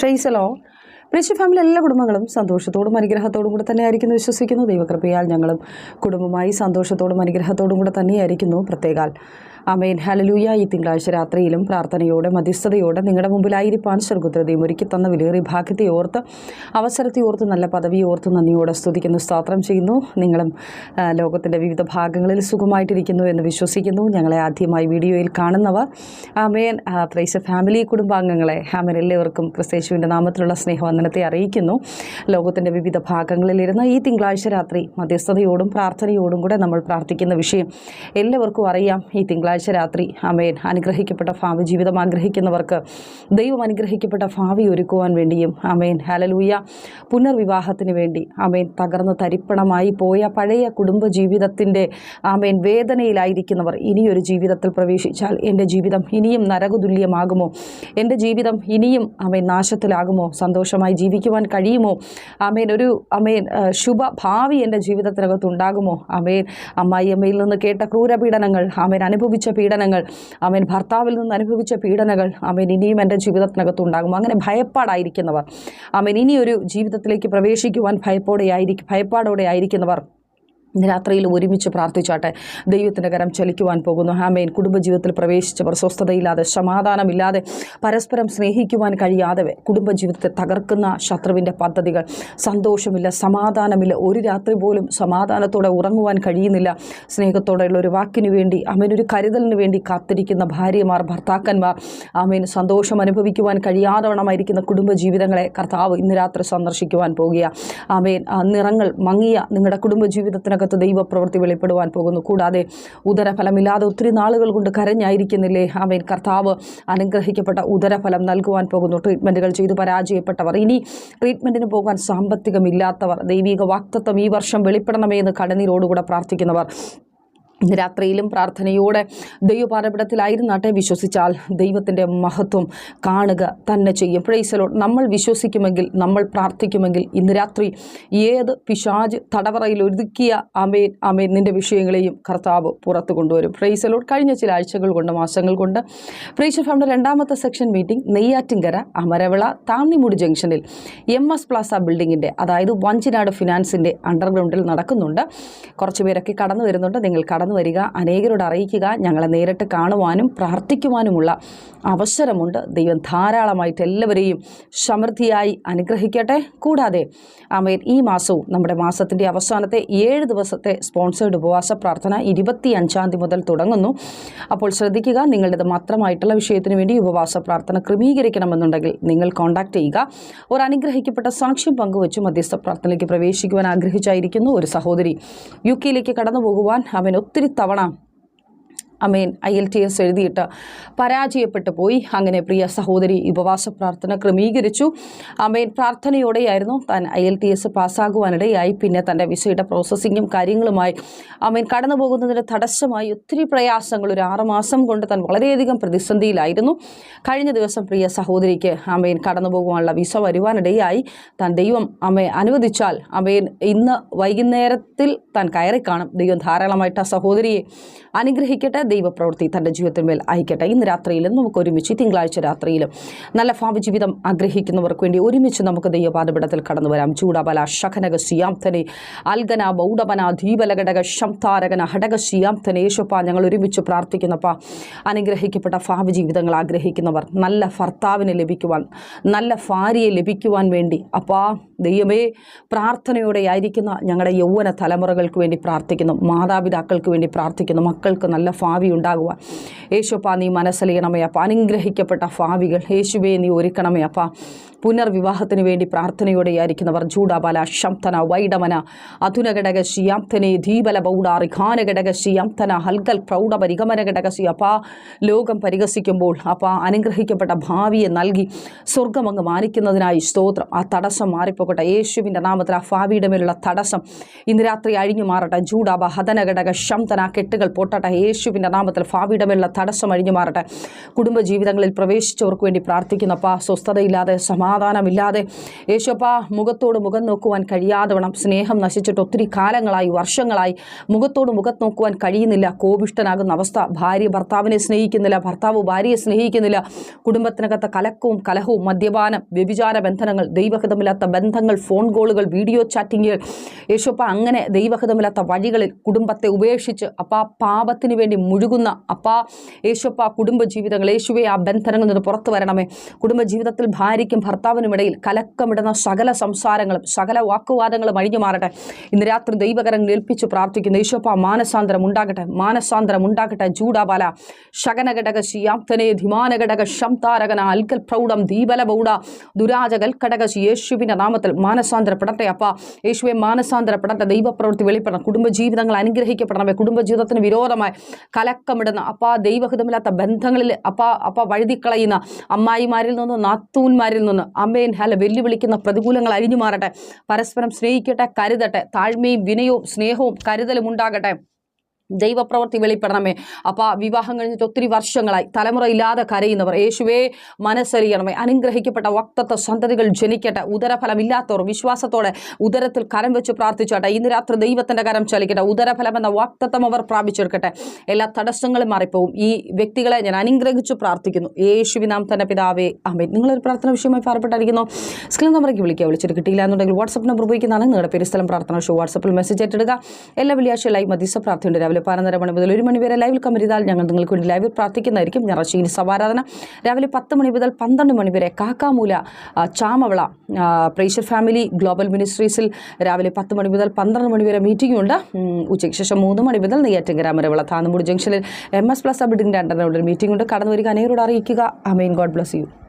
ഷെയ്സലോ പ്രേക്ഷ family എല്ലാ കുടുംബങ്ങളും സന്തോഷത്തോടും അനുഗ്രഹത്തോടും കൂടെ തന്നെയായിരിക്കുന്നു വിശ്വസിക്കുന്നു. ദൈവകൃപയാൽ ഞങ്ങളും കുടുംബമായി സന്തോഷത്തോടും അനുഗ്രഹത്തോടും കൂടെ തന്നെയായിരിക്കുന്നു പ്രത്യേകാൽ. അമേൻ ഹലലൂയ ഈ തിങ്കളാഴ്ച രാത്രിയിലും പ്രാർത്ഥനയോടെ മധ്യസ്ഥതയോടെ നിങ്ങളുടെ മുമ്പിലായിരിക്കാൻ സ്വർഗുദ്രതയും ഒരുക്കി തന്ന വിലേറി ഭാഗ്യത്തെ ഓർത്ത് അവസരത്തെ ഓർത്ത് നല്ല പദവി ഓർത്ത് നന്ദിയോടെ സ്തുതിക്കുന്നു സ്തോത്രം ചെയ്യുന്നു. നിങ്ങളും ലോകത്തിന്റെ വിവിധ ഭാഗങ്ങളിൽ സുഖമായിട്ടിരിക്കുന്നു എന്ന് വിശ്വസിക്കുന്നു. ഞങ്ങളെ ആദ്യമായി വീഡിയോയിൽ കാണുന്നവർ അമേൻ പ്രൈസ് ഫാമിലി കുടുംബാംഗങ്ങളെ അമേൻ എല്ലാവർക്കും ക്രിസ്തേശുവിന്റെ നാമത്തിലുള്ള സ്നേഹവന്ദനത്തെ അറിയിക്കുന്നു. ലോകത്തിന്റെ വിവിധ ഭാഗങ്ങളിലിരുന്ന് ഈ തിങ്കളാഴ്ച രാത്രി മധ്യസ്ഥതയോടും പ്രാർത്ഥനയോടും കൂടെ നമ്മൾ പ്രാർത്ഥിക്കുന്ന വിഷയം എല്ലാവർക്കും അറിയാം. ഈ തിങ്കളാഴ്ച രാത്രി അമേൻ അനുഗ്രഹിക്കപ്പെട്ട ഭാവി ജീവിതം ആഗ്രഹിക്കുന്നവർക്ക് ദൈവം അനുഗ്രഹിക്കപ്പെട്ട ഭാവി ഒരുക്കുവാൻ വേണ്ടിയും അമേൻ ഹലലൂയ പുനർവിവാഹത്തിന് വേണ്ടി അമേൻ തകർന്ന് തരിപ്പണമായി പോയ പഴയ കുടുംബ ജീവിതത്തിന്റെ ആമേൻ വേദനയിലായിരിക്കുന്നവർ ഇനിയൊരു ജീവിതത്തിൽ പ്രവേശിച്ചാൽ എന്റെ ജീവിതം ഇനിയും നരകതുല്യമാകുമോ? എന്റെ ജീവിതം ഇനിയും അമേൻ നാശത്തിലാകുമോ? സന്തോഷമായി ജീവിക്കുവാൻ കഴിയുമോ? അമേൻ ഒരു അമേൻ ആ, ശുഭ ഭാവി എന്റെ ജീവിതത്തിനകത്ത് ഉണ്ടാകുമോ? അമേൻ അമ്മായിയമ്മയിൽ നിന്ന് കേട്ട ക്രൂരപീഡനങ്ങൾ അമേൻ അനുഭവിച്ച പീഡനങ്ങൾ അവൻ ഭർത്താവിൽ നിന്ന് അനുഭവിച്ച പീഡനങ്ങൾ അവൻ ഇനിയും എന്റെ ജീവിതത്തിനകത്ത് ഉണ്ടാകും അങ്ങനെ ഭയപ്പാടായിരിക്കുന്നവർ അവൻ ഇനിയൊരു ജീവിതത്തിലേക്ക് പ്രവേശിക്കുവാൻ ഭയപ്പോടെ ആയിരിക്കും ഭയപ്പാടോടെ ആയിരിക്കുന്നവർ രാത്രിയിൽ ഒരുമിച്ച് പ്രാർത്ഥിച്ചാട്ടെ ദൈവത്തിന്റെ കരം ചലിക്കുവാൻ പോകുന്നു. ഹാമേൻ കുടുംബജീവിതത്തിൽ പ്രവേശിച്ചവർ സ്വസ്ഥതയില്ലാതെ സമാധാനമില്ലാതെ പരസ്പരം സ്നേഹിക്കുവാൻ കഴിയാതെ കുടുംബജീവിതത്തെ തകർക്കുന്ന ശത്രുവിന്റെ പദ്ധതികൾ. സന്തോഷമില്ല സമാധാനമില്ല ഒരു രാത്രി പോലും സമാധാനത്തോടെ ഉറങ്ങുവാൻ കഴിയുന്നില്ല. സ്നേഹത്തോടെയുള്ള ഒരു വാക്കിന് വേണ്ടി അമേനൊരു കരുതലിന് വേണ്ടി കാത്തിരിക്കുന്ന ഭാര്യമാർ ഭർത്താക്കന്മാർ അമേൻ സന്തോഷം അനുഭവിക്കുവാൻ കഴിയാതവണമായിരിക്കുന്ന കുടുംബജീവിതങ്ങളെ കർത്താവ് ഇന്ന് രാത്രി സന്ദർശിക്കുവാൻ പോകുക ആമേൻ. ആ നിറങ്ങൾ മങ്ങിയ നിങ്ങളുടെ കുടുംബജീവിതത്തിനകത്ത് ദൈവപ്രവൃത്തി വെളിപ്പെടുവാൻ പോകുന്നു. കൂടാതെ ഉദരഫലമില്ലാതെ ഒത്തിരി നാളുകൾ കൊണ്ട് കരഞ്ഞായിരിക്കുന്നില്ലേ? ആമേൻ. കർത്താവ് അനുഗ്രഹിക്കപ്പെട്ട ഉദരഫലം നൽകുവാൻ പോകുന്നു. ട്രീറ്റ്മെന്റുകൾ ചെയ്ത് പരാജയപ്പെട്ടവർ. ഇനി ട്രീറ്റ്മെന്റിന് പോകാൻ സാമ്പത്തികമില്ലാത്തവർ ദൈവിക വാക്തത്വം ഈ വർഷം വെളിപ്പെടണമേ എന്ന് കടനീരോടുകൂടെ പ്രാർത്ഥിക്കുന്നവർ. രാത്രിയിലും പ്രാർത്ഥനയോടെ ദൈവപാരപടത്തിലായിരുന്നാട്ടെ വിശ്വസിച്ചാൽ ദൈവത്തിന്റെ മഹത്വം കാണുക തന്നെ ചെയ്യും. പ്രൈസലോ നമ്മൾ വിശ്വസിക്കുമെങ്കിൽ നമ്മൾ പ്രാർത്ഥിക്കുമെങ്കിൽ ഇന്ന് രാത്രി ഏത് പിശാജ് തടവറയിൽ ഒതുക്കിയ അമേൻ അമേൻ നിന്റെ വിഷയങ്ങളെയും കർത്താവ് പുറത്തു കൊണ്ടുവരും. പ്രൈസലോ കഴിഞ്ഞ ചില ആഴ്ചകൾ കൊണ്ട് മാസങ്ങൾ കൊണ്ട് പ്രൈസൽ ഫാമിന്റെ രണ്ടാമത്തെ സെക്ഷൻ മീറ്റിംഗ് നെയ്യാറ്റിൻകര അമരവിള താന്നിമുടി ജംഗ്ഷനിൽ എം എസ് പ്ലാസ ബിൽഡിങ്ങിന്റെ അതായത് വഞ്ചിനാട് ഫിനാൻസിന്റെ അണ്ടർഗ്രൗണ്ടിൽ നടക്കുന്നുണ്ട്. കുറച്ച് പേരൊക്കെ കടന്നു വരുന്നുണ്ട്. നിങ്ങൾ കടന്നു വരിക അനേകരോട് അറിയിക്കുക ഞങ്ങളെ നേരിട്ട് കാണുവാനും പ്രാർത്ഥിക്കുവാനുമുള്ള അവസരമുണ്ട്. ദൈവം ധാരാളമായിട്ട് എല്ലാവരെയും സമൃദ്ധിയായി അനുഗ്രഹിക്കട്ടെ. കൂടാതെ അമേൻ ഈ മാസവും നമ്മുടെ മാസത്തിന്റെ അവസാനത്തെ ഏഴ് ദിവസത്തെ സ്പോൺസേഡ് ഉപവാസ പ്രാർത്ഥന ഇരുപത്തി അഞ്ചാം തീയതി മുതൽ തുടങ്ങുന്നു. അപ്പോൾ ശ്രദ്ധിക്കുക നിങ്ങളുടേത് മാത്രമായിട്ടുള്ള വിഷയത്തിന് വേണ്ടി ഉപവാസ പ്രാർത്ഥന ക്രമീകരിക്കണമെന്നുണ്ടെങ്കിൽ നിങ്ങൾ കോൺടാക്ട് ചെയ്യുക. ഒരു അനുഗ്രഹിക്കപ്പെട്ട സാക്ഷ്യം പങ്കുവച്ച് മധ്യസ്ഥ പ്രാർത്ഥനയ്ക്ക് പ്രവേശിക്കുവാൻ ആഗ്രഹിച്ചായിരിക്കുന്നു. ഒരു സഹോദരി യു കെയിലേക്ക് കടന്നു പോകുവാൻ അവൻ ഒത്തിരി തവണ Ameen I L T S എഴുതിയിട്ട് പരാജയപ്പെട്ടു പോയി. അങ്ങനെ പ്രിയ സഹോദരി ഉപവാസ പ്രാർത്ഥന ക്രമീകരിച്ചു. അമീൻ പ്രാർത്ഥനയോടെയായിരുന്നു താൻ ഐ എൽ ടി എസ് പാസ്സാകുവാനിടയായി. പിന്നെ തന്റെ വിസയുടെ പ്രോസസ്സിങ്ങും കാര്യങ്ങളുമായി അമീൻ കടന്നു പോകുന്നതിന് തടസ്സമായി ഒത്തിരി പ്രയാസങ്ങൾ ഒരു ആറുമാസം കൊണ്ട് താൻ വളരെയധികം പ്രതിസന്ധിയിലായിരുന്നു. കഴിഞ്ഞ ദിവസം പ്രിയ സഹോദരിക്ക് അമീൻ കടന്നു പോകുവാനുള്ള വിസ വരുവാനിടയായി. താൻ ദൈവം അമ്മയെ അനുവദിച്ചാൽ അമീൻ ഇന്ന് വൈകുന്നേരത്തിൽ താൻ കയറി കാണും ദൈവം ധാരാളമായിട്ട് ആ സഹോദരിയെ അനുഗ്രഹിക്കട്ടെ. ദൈവപ്രവൃത്തി തന്റെ ജീവിതത്തിന്മേൽ അയക്കട്ടെ ഇന്ന് രാത്രിയിലും നമുക്ക് ഒരുമിച്ച് തിങ്കളാഴ്ച രാത്രിയിലും നല്ല ഭാവി ജീവിതം ആഗ്രഹിക്കുന്നവർക്ക് വേണ്ടി ഒരുമിച്ച് നമുക്ക് ദൈവപാദപിടത്തിൽ കടന്നു വരാം. ചൂടബല ശഖനക സിയാംതനെ അൽഗന ബൗഡബന ധീപലഘടക ശംതാരകന ഹടക സിയാംതനെ യേശുപ്പ ഞങ്ങൾ ഒരുമിച്ച് പ്രാർത്ഥിക്കുന്നപ്പ. അനുഗ്രഹിക്കപ്പെട്ട ഭാവി ജീവിതങ്ങൾ ആഗ്രഹിക്കുന്നവർ നല്ല ഭർത്താവിനെ ലഭിക്കുവാൻ നല്ല ഭാര്യയെ ലഭിക്കുവാൻ വേണ്ടി അപ്പാ ദൈവമേ പ്രാർത്ഥനയോടെ ആയിരിക്കുന്ന ഞങ്ങളുടെ യൗവന തലമുറകൾക്ക് വേണ്ടി പ്രാർത്ഥിക്കുന്നു. മാതാപിതാക്കൾക്ക് വേണ്ടി പ്രാർത്ഥിക്കുന്നു. മക്കൾക്ക് നല്ല ഭാവി ഉണ്ടാകുവാൻ യേശുപ്പ നീ മനസ്സലിയണമേ അപ്പ. അനുഗ്രഹിക്കപ്പെട്ട ഭാവികൾ. യേശുവേ നീ ഒരുക്കണമേ അപ്പ. പുനർവിവാഹത്തിന് വേണ്ടി പ്രാർത്ഥനയോടെയായിരിക്കുന്നവർ ജൂഡബല ശംതന വൈഡമന അധുനഘടക ശിയാംതനെ ധീബല ബൗഡാറി ഘാനഘടക ശിയാംതന ഹൽഗൽ പ്രൗഢ പരിഗമന ഘടക ശി അപ്പാ. ലോകം പരിഹസിക്കുമ്പോൾ അപ്പാ അനുഗ്രഹിക്കപ്പെട്ട ഭാവിയെ നൽകി സ്വർഗം അങ്ങ് മാനിക്കുന്നതിനായി സ്തോത്രം. ആ തടസ്സം മാറിപ്പോകട്ടെ. യേശുവിന്റെ നാമത്തിൽ ആ ഭാവിയുടെ മേലുള്ള തടസ്സം ഇന്ന് രാത്രി അഴിഞ്ഞു മാറട്ടെ. ജൂഡാബ ഹതനഘടക ശംതന കെട്ടുകൾ പൊട്ടട്ടെ. യേശുവിന്റെ നാമത്തിൽ ഭാവിയുടെ തടസ്സം അഴിഞ്ഞു മാറട്ടെ. കുടുംബജീവിതങ്ങളിൽ പ്രവേശിച്ചവർക്ക് വേണ്ടി പ്രാർത്ഥിക്കുന്നപ്പ സ്വസ്ഥതയില്ലാതെ സമാ സമാധാനമില്ലാതെ യേശോപ്പ മുഖത്തോട് മുഖം നോക്കുവാൻ കഴിയാതെ വേണം. സ്നേഹം നശിച്ചിട്ട് ഒത്തിരി കാലങ്ങളായി വർഷങ്ങളായി മുഖത്തോട് മുഖം നോക്കുവാൻ കഴിയുന്നില്ല. കോപിഷ്ടനാകുന്ന അവസ്ഥ. ഭാര്യ ഭർത്താവിനെ സ്നേഹിക്കുന്നില്ല. ഭർത്താവ് ഭാര്യയെ സ്നേഹിക്കുന്നില്ല. കുടുംബത്തിനകത്ത് കലക്കവും കലഹവും മദ്യപാനം വ്യഭിചാര ബന്ധനങ്ങൾ ദൈവഹിതമില്ലാത്ത ബന്ധങ്ങൾ ഫോൺ കോളുകൾ വീഡിയോ ചാറ്റിങ്ങുകൾ. യേശോപ്പ അങ്ങനെ ദൈവഹിതമില്ലാത്ത വഴികളിൽ കുടുംബത്തെ ഉപേക്ഷിച്ച് അപ്പാ പാപത്തിന് വേണ്ടി മുഴുകുന്ന അപ്പാ യേശോപ്പ കുടുംബജീവിതങ്ങൾ യേശുവെ ആ ബന്ധനങ്ങളിൽ നിന്ന് പുറത്തു വരണമേ. കുടുംബജീവിതത്തിൽ ഭാര്യയ്ക്കും ഭർത്താവിനും ഇടയിൽ കലക്കമിടുന്ന സകല സംസാരങ്ങളും സകല വാക്കുവാദങ്ങളും അഴിഞ്ഞു മാറട്ടെ. ഇന്ന് രാത്രി ദൈവകരങ്ങൾ ഏൽപ്പിച്ച് പ്രാർത്ഥിക്കുന്നു. യേശോപ്പ മാനസാന്തരം ഉണ്ടാകട്ടെ മാനസാന്തരം ഉണ്ടാകട്ടെ. ജൂഡാബാല ശകനഘടക ശിയാപ്തനെ ധിമാനഘടക ശംതാരകന അൽക്കൽ പ്രൗഢം ദീപല ബൗഡ ദുരാജകൽ ഘടക യേശുവിന്റെ നാമത്തിൽ മാനസാന്തരപ്പെടട്ടെ അപ്പ. യേശുവെ മാനസാന്തരപ്പെടട്ടെ. ദൈവപ്രവൃത്തി വെളിപ്പെടണം. കുടുംബജീവിതങ്ങൾ അനുഗ്രഹിക്കപ്പെടണമേ. കുടുംബജീവിതത്തിന് വിരോധമായി കലക്കമിടുന്ന അപ്പ ദൈവഹിതമില്ലാത്ത ബന്ധങ്ങളിൽ അപ്പ അപ്പ വഴുതിക്കളയുന്ന അമ്മായിമാരിൽ നിന്ന് നാത്തൂന്മാരിൽ നിന്ന് അമ്മേൻ ഹല വെല്ലുവിളിക്കുന്ന പ്രതികൂലങ്ങൾ അഴിഞ്ഞു മാറട്ടെ പരസ്പരം സ്നേഹിക്കട്ടെ കരുതട്ടെ. താഴ്മയും വിനയവും സ്നേഹവും കരുതലും ഉണ്ടാകട്ടെ ദൈവപ്രവൃത്തി വെളിപ്പെടണമേ. അപ്പോൾ വിവാഹം കഴിഞ്ഞിട്ട് ഒത്തിരി വർഷങ്ങളായി. തലമുറ ഇല്ലാതെ കരയുന്നവർ യേശുവേ മനസ്സറിയണമേ അനുഗ്രഹിക്കപ്പെട്ട വക്തത്വ സന്തതികൾ ജനിക്കട്ടെ. ഉദരഫലമില്ലാത്തവർ വിശ്വാസത്തോടെ ഉദരത്തിൽ കരം വെച്ച് പ്രാർത്ഥിച്ചോട്ടെ. ഇന്ന് രാത്രി ദൈവത്തിന്റെ കരം ചലിക്കട്ടെ. ഉദരഫലം എന്ന വാക്തത്വം അവർ പ്രാപിച്ചെടുക്കട്ടെ. എല്ലാ തടസ്സങ്ങളും മാറിപ്പോവും. ഈ വ്യക്തികളെ ഞാൻ അനുഗ്രഹിച്ചു പ്രാർത്ഥിക്കുന്നു. യേശുവിനാം തന്നെ പിതാവേ അമ്മേ നിങ്ങളൊരു പ്രാർത്ഥന വിഷയമായി പാർപ്പെട്ടായിരിക്കുന്നു. സ്ക്രീൻ നമ്പറേക്ക് വിളിക്കുക വിളിച്ചിട്ട് കിട്ടിയില്ല എന്നുണ്ടെങ്കിൽ വാട്സപ്പ് നമ്പർ ഉപയോഗിക്കുന്നതാണ്. നിങ്ങളുടെ പേര് സ്ഥലം പ്രാർത്ഥന ഷോ വാട്സപ്പിൽ മെസ്സേജ് ഏറ്റെടുക്കുക എല്ലാ വെള്ളിയാഴ്ച ലൈവ് മധ്യസ്ഥ രാവിലെ പതിനൊന്നര മണി മുതൽ ഒരു മണി വരെ ലൈവിൽ കമരിതാൽ ഞങ്ങൾ നിങ്ങൾക്ക് വേണ്ടി ലൈവിൽ പ്രാർത്ഥിക്കുന്നതായിരിക്കും. ഞായറാഴ്ച ഇനി സവാരാധന. രാവിലെ പത്ത് മണി മുതൽ പന്ത്രണ്ട് മണി വരെ Kakkamoola Chamavila praiser family global മിനിസ്ട്രീസിൽ രാവിലെ പത്ത് മണി മുതൽ പന്ത്രണ്ട് മണി വരെ മീറ്റിംഗ് ഉണ്ട്. ഉച്ചയ്ക്ക് ശേഷം മൂന്ന് മണി മുതൽ നെയ്യാറ്റിങ്കര മരവിള താന്നമൂട് ജംഗ്ഷനിൽ എം എസ് പ്ലസ് ബിൽഡിംഗ് ഒരു മീറ്റിംഗ് ഉണ്ട്. കടന്നു വരിക അനേരോട് അറിയിക്കുക. Amen God bless you